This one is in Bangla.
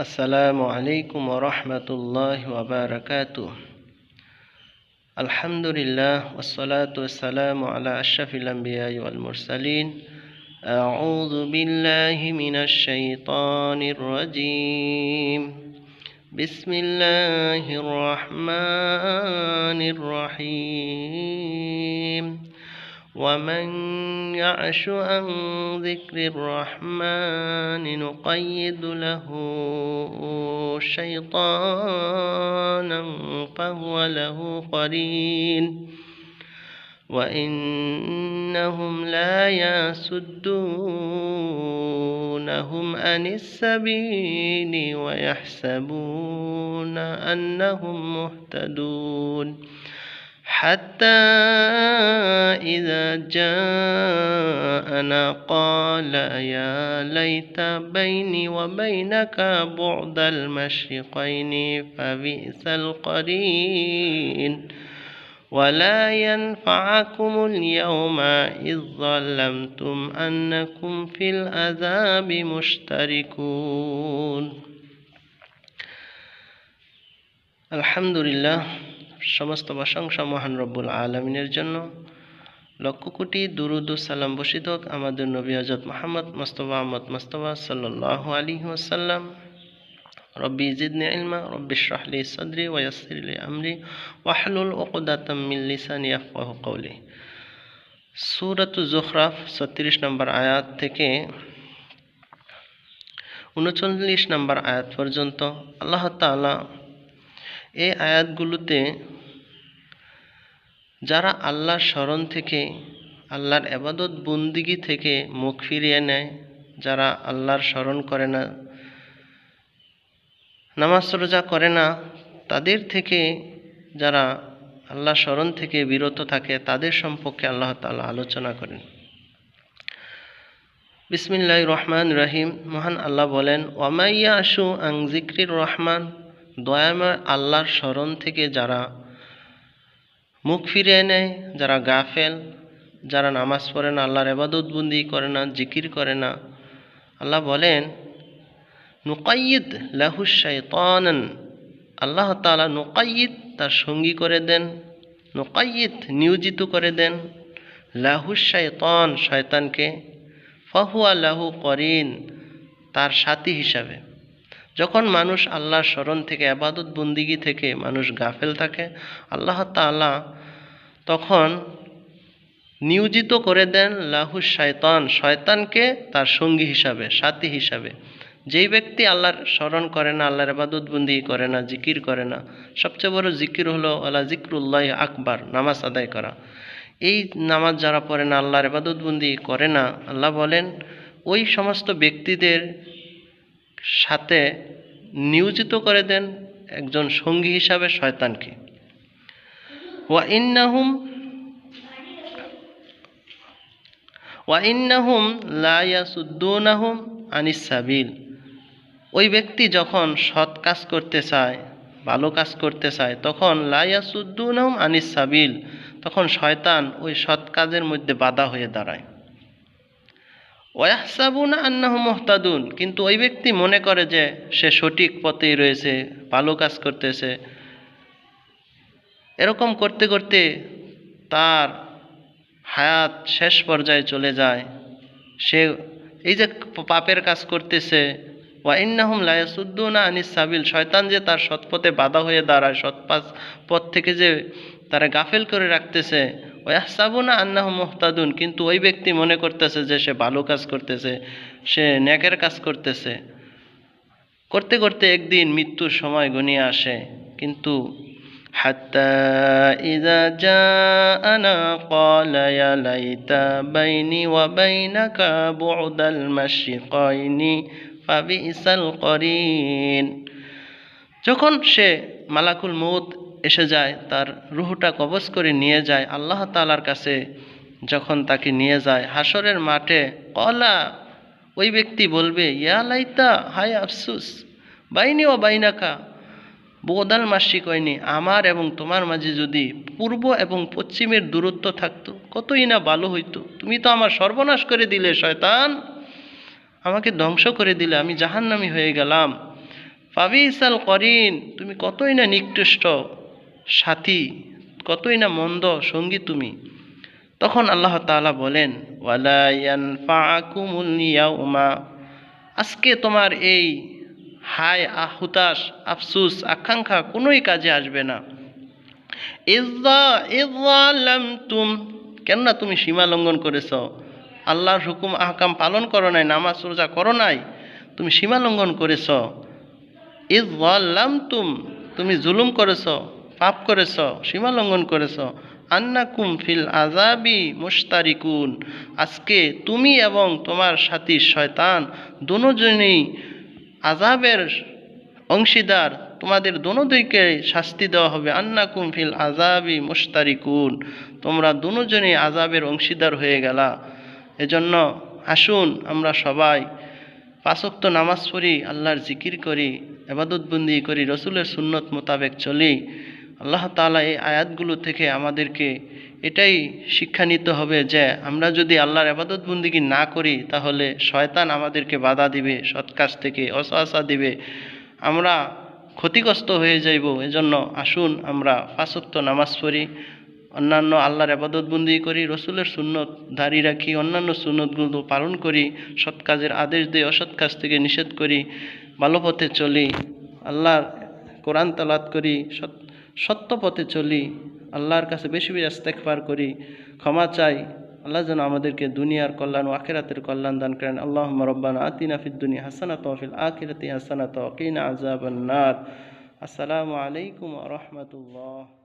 السلام عليكم ورحمة الله وبركاته. الحمد لله والصلاة والسلام على أشرف الأنبياء والمرسلين. أعوذ بالله من الشيطان الرجيم. بسم الله الرحمن الرحيم. ومن يعش عن ذكر الرحمن نقيد له شيطانا فهو له قرين وإنهم لا يصدونهم عن السبيل ويحسبون أنهم مهتدون حتى إذا جاءنا قال يا ليت بيني وبينك بعد المشرقين فبئس القرين ولا ينفعكم اليوم إذ ظلمتم أنكم في العذاب مشتركون. الحمد لله. সমস্ত প্রশংসা মহান রব্বুল আলমিনের জন্য। লক্ষ কোটি দুরুদ সালাম বসিত আমাদের নবী হজরত মোহাম্মদ মোস্তফা আহমদ মোস্তফা সাল্লাহ আলী ওসাল্লাম রব্বি জিদনি ইলমা, রব্বি শাহলি সদরি ওয়াসিরলি আমরি ওয়াহলুল ওকদাতাম কওলি সূরাত জুখরাফ 36 নম্বর আয়াত থেকে উনচল্লিশ নম্বর আয়াত পর্যন্ত আল্লাহ তাআলা এই আয়াতগুলোতে যারা আল্লাহর স্মরণ থেকে, আল্লাহর এবাদত বন্দিগি থেকে মুখ ফিরিয়ে নেয়, যারা আল্লাহর স্মরণ করে না, নামাজ রোজা করে না, তাদের থেকে যারা আল্লাহ স্মরণ থেকে বিরত থাকে, তাদের সম্পর্কে আল্লাহ তালা আলোচনা করেন। বিসমিল্লাহ রহমান রহিম। মহান আল্লাহ বলেন ওয়ামাইয়া আশু আং জিক্রির রহমান। দয়াময় আল্লাহর স্মরণ থেকে যারা মুখ ফিরিয়ে নেয়, যারা গাফেল, যারা নামাজ পড়ে না, আল্লাহর এবাদতবন্দি করে না, জিকির করে না, আল্লাহ বলেন নুকাইদ লাহুসাইতানন আল্লাহ তালা নুকাইদ তার সঙ্গী করে দেন নুকাইদ নিয়োজিত করে দেন লাহুসাইতন শয়তানকে, ফাহুয়া লাহু করিন, তার সাথী হিসাবে। যখন মানুষ আল্লাহর স্মরণ থেকে, আবাদত বন্দিগি থেকে মানুষ গাফেল থাকে, আল্লাহ তাআলা তখন নিয়োজিত করে দেন লাহু শয়তান, শয়তানকে তার সঙ্গী হিসাবে, সাথী হিসাবে। যেই ব্যক্তি আল্লাহর স্মরণ করে না, আল্লাহর আবাদত বন্দি করে না, জিকির করে না, সবচেয়ে বড় জিকির হলো আল্লাহ জিকরুল্লাহ আকবার, নামাজ আদায় করা। এই নামাজ যারা পড়ে না, আল্লাহর আবাদত বন্দি করে না, আল্লাহ বলেন, ওই সমস্ত ব্যক্তিদের সাথে নিয়োজিত করে দেন একজন সঙ্গী হিসাবে শয়তানকে। ওয়া ইন্নাহুম ওয়া ইন্নাহুম লা ইয়াসুদ্দুনাহুম আনিস সাবিল। ওই ব্যক্তি যখন সৎ কাজ করতে চায়, ভালো কাজ করতে চায়, তখন লা ইয়াসুদ্দুনাহুম আনিস সাবিল, তখন শয়তান ওই সৎ কাজের মধ্যে বাধা হয়ে দাঁড়ায়। ওয়াহসাবুনা আন্নাহু মুহতাদুন। কিন্তু ওই ব্যক্তি মনে করে যে সে সঠিক পথেই রয়েছে, ভালো কাজ করতেছে। এরকম করতে করতে তার হায়াত শেষ পর্যায়ে চলে যায়। সে এই যে পাপের কাজ করতেছে, ওয়া ইন্নাহুম লায়াসুদ্দুনা আনিস সাবিল। শয়তান যে তার সৎপথে বাধা হয়ে দাঁড়ায়, সৎ পথ থেকে যে তারা গাফেল করে রাখতেছে ওয়াহসাবুনা আন্নাহু মুহতাদুন, কিন্তু ওই ব্যক্তি মনে করতেছে যে সে ভালো কাজ করতেছে, সে ন্যাকের কাজ করতেছে। করতে করতে একদিন মৃত্যুর সময় ঘনিয়ে আসে, কিন্তু যখন সে মালাকুল মৌত এসে যায়, তার রুহটা কবজ করে নিয়ে যায়। আল্লাহ তালার কাছে যখন তাকে নিয়ে যায় হাসরের মাঠে কলা ওই ব্যক্তি বলবে, ইয়া লাইতা, হায় আফসুস, বাইনি ও বাইনাকা, বোদাল মাসি কয়নি, আমার এবং তোমার মাঝে যদি পূর্ব এবং পশ্চিমের দূরত্ব থাকতো, কতই না ভালো হইতো। তুমি তো আমার সর্বনাশ করে দিলে, শয়তান। আমাকে ধ্বংস করে দিলে, আমি জাহান্নামি হয়ে গেলাম। ফাবিসাল করিন, তুমি কতই না নিকৃষ্ট। সাথী, কতই না মন্দ সঙ্গী তুমি। তখন আল্লাহ তাআলা বলেন ইয়াউমা। আজকে তোমার এই হায় আহ হুতাশ আফসুস, আকাঙ্ক্ষা কোনোই কাজে আসবে না। তুম। কেননা তুমি সীমা লঙ্ঘন করেছ। আল্লাহর হুকুম, আহকাম পালন করো নাই, নামাজ, রোজা করো নাই, তুমি সীমা লঙ্ঘন করেছ। ইজ্জালাম তুম। তুমি জুলুম করেছ। পাপ করেছ, সীমা লঙ্ঘন করেছ। আন্নাকুম ফিল আজাবি মুস্তারিকুন আজকে তুমি এবং তোমার সাথী শয়তান দুজনেই আজাবের অংশীদার। তোমাদের দোনোদিকে শাস্তি দেওয়া হবে। আন্না কুমফিল আজাবি মুস্তারিকুন তোমরা দুজনেই আজাবের অংশীদার হয়ে গেলা। এজন্য আসুন আমরা সবাই পাঁচক্ত নামাজ পড়ি, আল্লাহর জিকির করি এবাদতবন্দি করি, রসুলের সুন্নত মোতাবেক চলি। আল্লাহ তাআলা এই আয়াতগুলো থেকে আমাদেরকে এটাই শিক্ষা নিতে হবে যে আমরা যদি আল্লাহর আবাদত বন্দিগি না করি, তাহলে শয়তান আমাদেরকে বাধা দিবে, সৎ কাজ থেকে অসহসা দিবে। আমরা ক্ষতিগ্রস্ত হয়ে যাইব। এজন্য আসুন আমরা পাঁচক্ত নামাজ পড়ি, অন্যান্য আল্লাহর আবাদত বন্দি করি, রসুলের সুন্নত দাঁড়িয়ে রাখি, অন্যান্য সুন্নতগুলো পালন করি, সৎ কাজের আদেশ দিয়ে অসৎ কাজ থেকে নিষেধ করি, ভালো পথে চলি, আল্লাহর কোরআন তালাত করি, সৎ সত্য পথে চলি, আল্লাহর কাছে বেশি বেশি ইস্তেকবার করি, ক্ষমা চাই। আল্লাহ যেন আমাদেরকে দুনিয়ার কল্যাণ ও আখেরাতের কল্যাণ দান করেন। আল্লাহ রব্বানা আতিনা ফিদ দুনিয়া হাসানা ওয়া ফিল আখিরাতি হাসানা ওয়া কিনা আযাবান আসসালামু আলাইকুম রাহমাতুল্লাহ।